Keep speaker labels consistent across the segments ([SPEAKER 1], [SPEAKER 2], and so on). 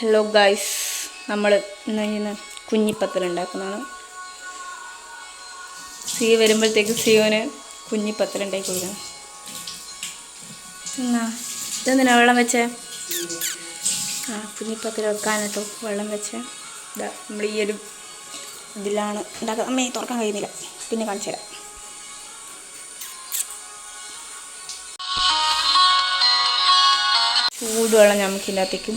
[SPEAKER 1] Hello guys നമ്മൾ ഇന്ന് ഇന്ന് കുഞ്ഞിപ്പത്തൽ ഉണ്ടാക്കുന്നതാണ്. സി വരുമ്പോഴത്തേക്ക് സിയോന് കുഞ്ഞിപ്പത്തൽ ഉണ്ടാക്കി കൊടുക്കണം. എന്നാ ഇതെന്തിനാ വെള്ളം വെച്ചേ? ആ കുഞ്ഞിപ്പത്തൽ വെക്കാനാട്ടോ വെള്ളം വെച്ചേ. ഇതാ നമ്മൾ ഈ ഒരു ഇതിലാണ്. ഉണ്ടാക്കുക അമ്മേ തുറക്കാൻ കഴിയുന്നില്ല. പിന്നെ കാണിച്ചു തരാം. ചൂടുവെള്ളം നമുക്ക്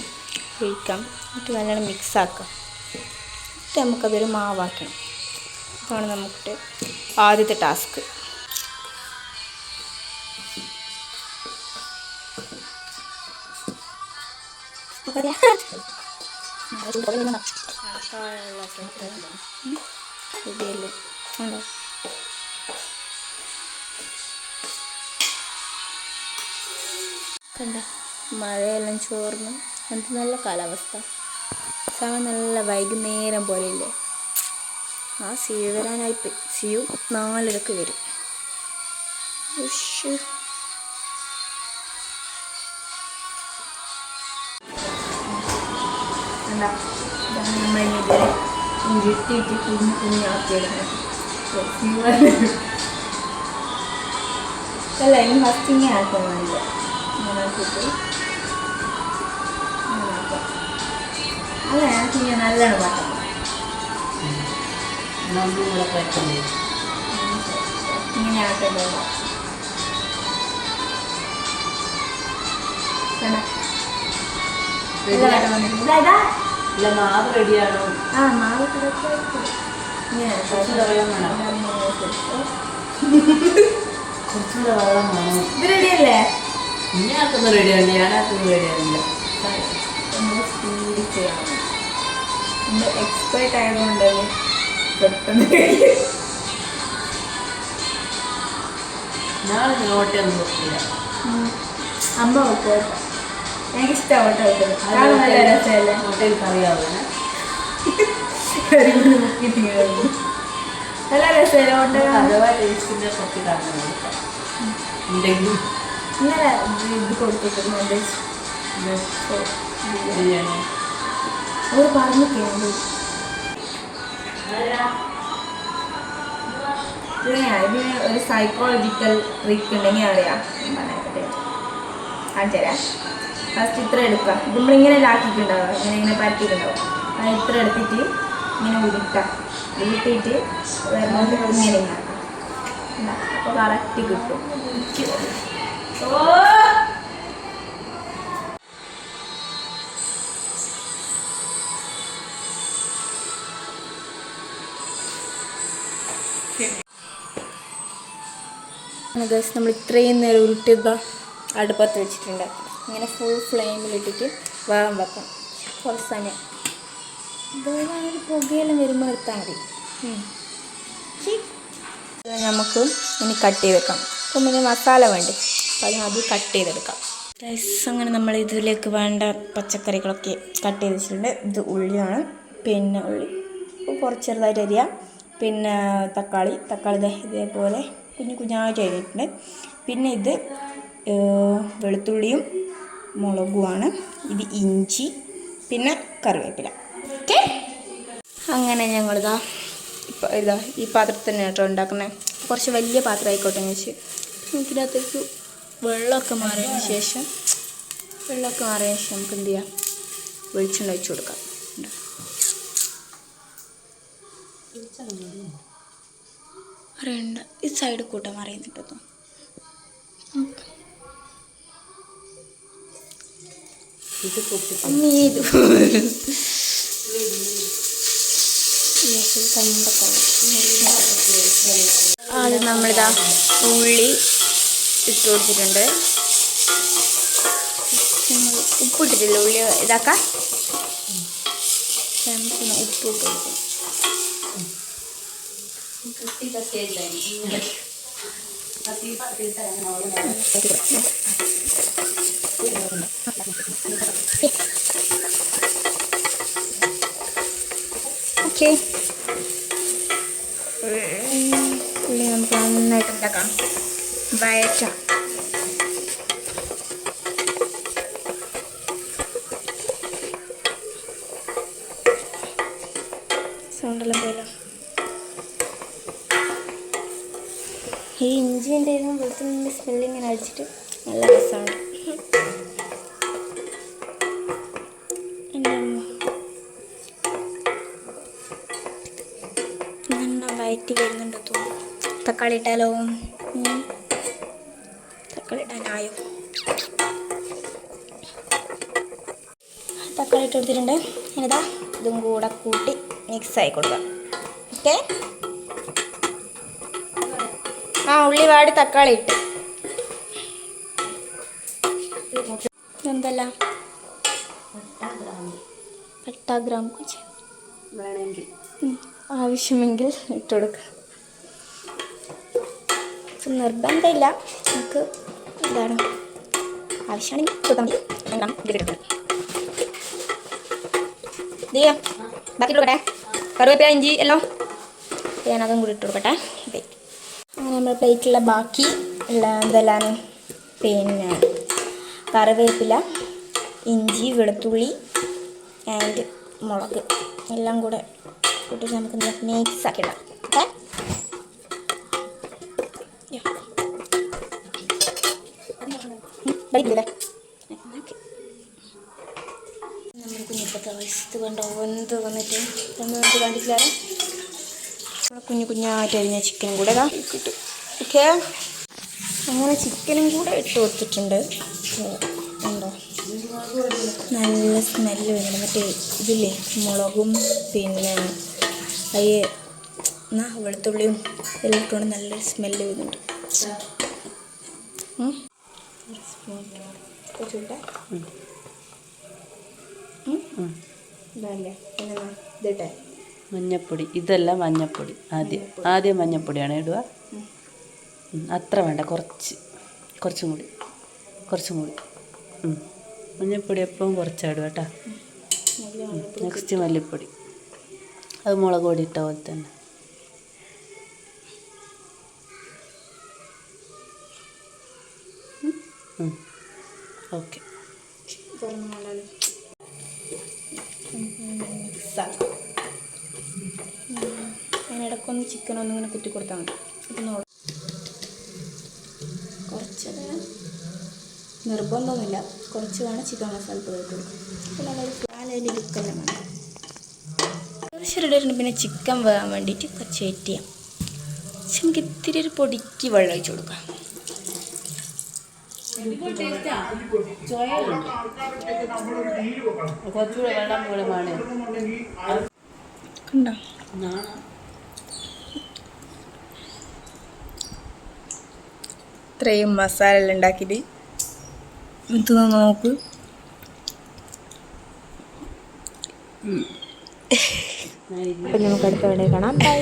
[SPEAKER 1] ഒഴിക്കാം എന്നിട്ട് നല്ലോണം മിക്സ് ആക്കാം എന്നിട്ട് നമുക്കതൊരു മാവാക്കണം. അതാണ് നമുക്ക് ആദ്യത്തെ ടാസ്ക്. റെഡിയല്ലേ ഉണ്ടോ കണ്ട മഴയെല്ലാം ചോർന്ന്. എന്ത് നല്ല കാലാവസ്ഥ. സമയം നല്ല വൈകുന്നേരം പോലെയില്ലേ. ആ സിയു വരാനായി സിയു നാലരക്ക് വരും. ഉഷ്. കുഞ്ഞു വരും. അല്ല ഇനി ഫസ്റ്റ് ഇങ്ങനെ ആക്കാൻ വേണ്ടില്ല ഇങ്ങനെ ആക്കിയിട്ട് അല്ല എനിക്ക് ഇങ്ങനെ നല്ലോണം
[SPEAKER 2] നമ്മളൂടെ പറ്റുന്നത്
[SPEAKER 1] ഇങ്ങനെ ആക്കേണ്ടത്
[SPEAKER 2] ഇല്ല മാവ് റെഡിയാണോ?
[SPEAKER 1] ആ മാവ്
[SPEAKER 2] കുറച്ചുകൂടെ വെള്ളം വേണം. കുറച്ചുകൂടെ വെള്ളം വേണം.
[SPEAKER 1] ഇത് റെഡിയല്ലേ
[SPEAKER 2] ഇനി ആക്കുന്ന റെഡിയാണ് ഞാനാക്കുന്ന റെഡിയാണില്ല
[SPEAKER 1] നമ്മൾ എക്സ്പേർട്ട് ആയതുകൊണ്ടല്ലേ പെട്ടെന്ന് അമ്മ വെക്കും കേട്ടോ എനിക്ക് ഇഷ്ടമാണ് കേട്ടോ കാണാൻ നല്ല രസമല്ലേ?
[SPEAKER 2] ഹോട്ടലിൽ കറിയാവുക
[SPEAKER 1] കരിമീൻ മുക്കിയിട്ട് ഇങ്ങനെ വെക്കും. നല്ല രസമല്ലേ ഓട്ടം
[SPEAKER 2] അഥവാ ടേസ്റ്റിന്റെ കുറച്ച് കാരണം
[SPEAKER 1] ഇന്നലെ ഇത് കൊടുത്തിട്ടുണ്ട്
[SPEAKER 2] ബിരിയാണി.
[SPEAKER 1] അവർ പറഞ്ഞു കേട്ടു ഇതിനെ ഒരു സൈക്കോളജിക്കൽ ട്രിക്ക് ഉണ്ടെങ്കിൽ അറിയാം ആ ചേരാ ഫസ്റ്റ് ഇത്ര എടുക്കാം ഇത് നമ്മളിങ്ങനെ ലാക്കിയിട്ടുണ്ടാവുക ഇങ്ങനെ ഇങ്ങനെ പരത്തിയിട്ടുണ്ടാവും അത് ഇത്ര എടുത്തിട്ട് ഇങ്ങനെ ഉരുട്ടാം ഉരുട്ടിയിട്ട് വരുന്നത് ഇങ്ങനെ ഇങ്ങനെ അപ്പോൾ കറക്റ്റ് കിട്ടും. ഓ! ഗസ് നമ്മൾ ഇത്രയും നേരം ഉരുട്ടിയതാ അടുപ്പത്ത് വെച്ചിട്ടുണ്ട്. ഇങ്ങനെ ഫുൾ ഫ്ലെയിമിലിട്ടിട്ട് വേഗം വെക്കാം. കുറച്ച് സമയം വേഗം പുകയെല്ലാം വരുമ്പോൾ എടുത്താൽ മതി. നമുക്ക് ഇനി കട്ട് ചെയ്തെടുക്കാം അപ്പം പിന്നെ മസാല വേണ്ടേ? അപ്പം അത് കട്ട് ചെയ്തെടുക്കാം. ഗൈസ് അങ്ങനെ നമ്മൾ ഇതിലേക്ക് വേണ്ട പച്ചക്കറികളൊക്കെ കട്ട് ചെയ്ത് വെച്ചിട്ടുണ്ട്. ഇത് ഉള്ളിയാണ്. പിന്നെ ഉള്ളി. കുറച്ച് ചെറുതായിട്ട് അരിയാം. പിന്നെ തക്കാളി. തക്കാളി ഇതേപോലെ കുഞ്ഞു കുഞ്ഞായിട്ട് അരിഞ്ഞിട്ടുണ്ട് പിന്നെ ഇത് വെളുത്തുള്ളിയും മുളകുമാണ്. ഇത് ഇഞ്ചി പിന്നെ കറിവേപ്പില. ഓക്കെ? അങ്ങനെ ഞങ്ങളിതാ ഇപ്പം ഇതാ ഈ പാത്രത്തിൽ തന്നെ കേട്ടോ ഉണ്ടാക്കുന്നത് കുറച്ച് വലിയ പാത്രം ആയിക്കോട്ടെ എന്ന് വെച്ച് നമുക്കിതിനകത്തേക്ക് വെള്ളമൊക്കെ മാറിയതിന് ശേഷം വെള്ളമൊക്കെ മാറിയതിന് ശേഷം നമുക്ക് എന്ത് ചെയ്യാം? വെളിച്ചെണ്ണ വെച്ച് കൊടുക്കാം? അറിയണ്ട ഈ സൈഡ് കൂട്ടം അറിയുന്നുണ്ടോ
[SPEAKER 2] അത് പൊട്ടി
[SPEAKER 1] അമ്മീ ഇത് ആദ്യം നമ്മളിതാ ഉള്ളി ഇട്ട് കൊടുത്തിട്ടുണ്ട്. ഉപ്പിട്ടിട്ടില്ല ഉള്ളി ഇതാക്കാം. ഉപ്പ് ഇട്ട് കൊടുക്കാം. ഓക്കെ ഉള്ളി നമുക്ക് നന്നായിട്ട് ഉണ്ടാക്കാം വയറ്റാം ഇതും വെളുത്തുള്ളിന്റെ സ്മെല്ല് ഇങ്ങനെ അടിച്ചിട്ട് നല്ല രസമാണ്. വയറ്റി വരുന്നുണ്ട് തോന്നുന്നു. തക്കാളി ഇട്ടാലോ? തക്കാളി ഇടാനായോ തക്കാളി ഇട്ട് കൊടുത്തിട്ടുണ്ട്. ഇനിതാ ഇതും കൂടെ കൂട്ടി മിക്സ് ആയി കൊടുക്കാം. ഓക്കെ ആ ഉള്ളി വാടി തക്കാളി ഇട്ട്. എന്തല്ല പട്ട ഗ്രാം കുച്ച്
[SPEAKER 2] വേണമെങ്കിൽ.
[SPEAKER 1] ആവശ്യമെങ്കിൽ ഇട്ട് കൊടുക്കുക ഇത് നിർബന്ധമില്ല. നമുക്ക് ഇതാണ് ആവശ്യമാണെങ്കിൽ കൊടുക്കണം ദിയ ബാക്കി കൊടുക്കട്ടെ കറിവേപ്പില ഇഞ്ചി എല്ലാം. ഞാനതും കൂടി ഇട്ട് കൊടുക്കട്ടെ. നമ്മൾ പ്ലേറ്റിലുള്ള ബാക്കി ഉള്ള എന്തെല്ലാം പിന്നെ കറിവേപ്പില ഇഞ്ചി വെളുത്തുള്ളി ആൻഡ് മുളക്. എല്ലാം കൂടെ കൂട്ടിട്ട് നമുക്ക് മിക്സ് ആക്കി ഇടാം. ഓക്കെ? നമ്മൾക്ക് കുഞ്ഞിപ്പത്തെ വയസ്സ് കണ്ടോ? എന്ത് വന്നിട്ട്? നമ്മൾ നമുക്ക് കുഞ്ഞു കുഞ്ഞായിട്ട് അരിഞ്ഞ ചിക്കനും കൂടെ ഇതാ. കിട്ടും ഓക്കെ. അങ്ങനെ ചിക്കനും കൂടെ ഇട്ട് കൊടുത്തിട്ടുണ്ട്. ഉണ്ടോ നല്ല സ്മെല്ല് വരുന്നത് മറ്റേ ഇതില്ലേ മുളകും പിന്നെ അയ്യ എന്നാ വെളുത്തുള്ളിയും എല്ലാം ഇട്ടുകൊണ്ട് നല്ലൊരു സ്മെല്ല് വരുന്നുണ്ട്. ഇതല്ലേ എന്നാ? ഇതിട്ടെ.
[SPEAKER 2] മഞ്ഞപ്പൊടി. ഇതല്ല മഞ്ഞപ്പൊടി. ആദ്യം. ആദ്യം മഞ്ഞപ്പൊടിയാണ് ഇടുക. അത്ര വേണ്ട. കുറച്ച്. കുറച്ചും കൂടി. കുറച്ചും കൂടി. മഞ്ഞപ്പൊടി എപ്പോഴും കുറച്ചാടുക കേട്ടോ. നെക്സ്റ്റ് മല്ലിപ്പൊടി. അത് മുളക് പൊടി ഇട്ട പോലെ തന്നെ. ഓക്കെ.
[SPEAKER 1] തുറന്ന് നല്ലോണം ചിക്കൻ ഒന്നും ഒന്നിങ്ങനെ കുത്തി കൊടുത്താൽ മതി. അപ്പം നോളൂ കുറച്ചത് നിർബന്ധമൊന്നുമില്ല. കുറച്ച് വേണം ചിക്കൻ മസാല പൊടി കൊടുക്കും അപ്പോൾ നല്ലൊരു പാലയിൽ ലുക്കെല്ലാം വേണം കുറച്ച് ഇട്ടിട്ടുണ്ട് പിന്നെ ചിക്കൻ വേകാൻ വേണ്ടിയിട്ട് കുറച്ച് വെയിറ്റ് ചെയ്യാം. പക്ഷെ നമുക്ക് ഇത്തിരി ഒരു പൊടിക്ക് വെള്ളം ഒഴിച്ച് കൊടുക്കാം.
[SPEAKER 2] കുറച്ചുകൂടെ വെള്ളം കൂടെ വേണേ.
[SPEAKER 1] കണ്ടോ? ഇത്രയും മസാല എല്ലാം ഉണ്ടാക്കിയിട്ട് ഇത് നോക്ക്. അപ്പം നമുക്ക് അടുത്ത വീഡിയോ കാണാം. ബൈ